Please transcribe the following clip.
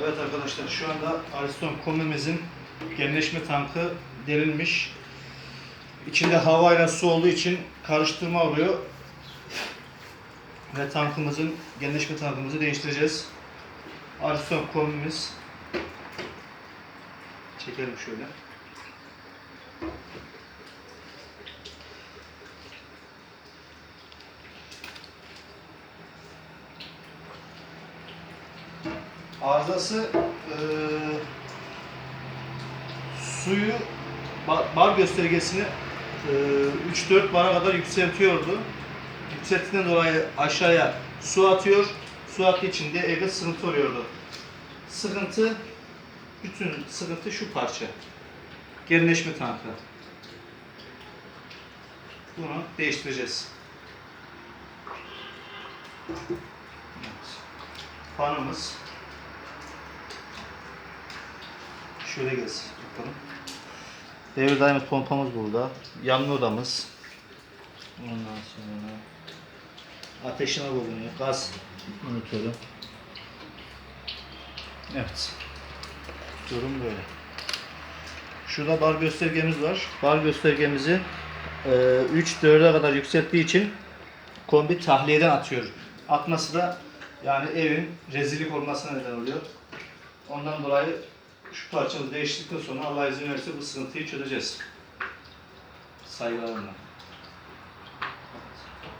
Evet arkadaşlar şu anda Ariston kombimizin genleşme tankı delinmiş. İçinde hava ile su olduğu için karıştırma oluyor. Ve tankımızın, genleşme tankımızı değiştireceğiz. Ariston kombimiz. Çekelim şöyle. Arızası eee suyu ba- bar göstergesini eee 3-4 bara kadar yükseltiyordu. Yükselttiğinden dolayı aşağıya su atıyor. Su attığı için de evde sıkıntı oluyordu. Sıkıntı, bütün sıkıntı şu parça. Gerileşme tankı. Bunu değiştireceğiz. Evet. Fanımız. Şöyle gelsin bakalım. Devir daimi pompamız burada. Yanma odamız. Ondan sonra ateşine bulunuyor. Gaz unutuyorum. Evet. Durum böyle. Şurada bar göstergemiz var. Bar göstergemizi 3-4'e kadar yükselttiği için kombi tahliyeden atıyor. Atması da yani evin rezillik olmasına neden oluyor. Ondan dolayı şu parçamızı değiştirdikten sonra Allah izin verirse bu sıkıntıyı çözeceğiz. Saygılarımla.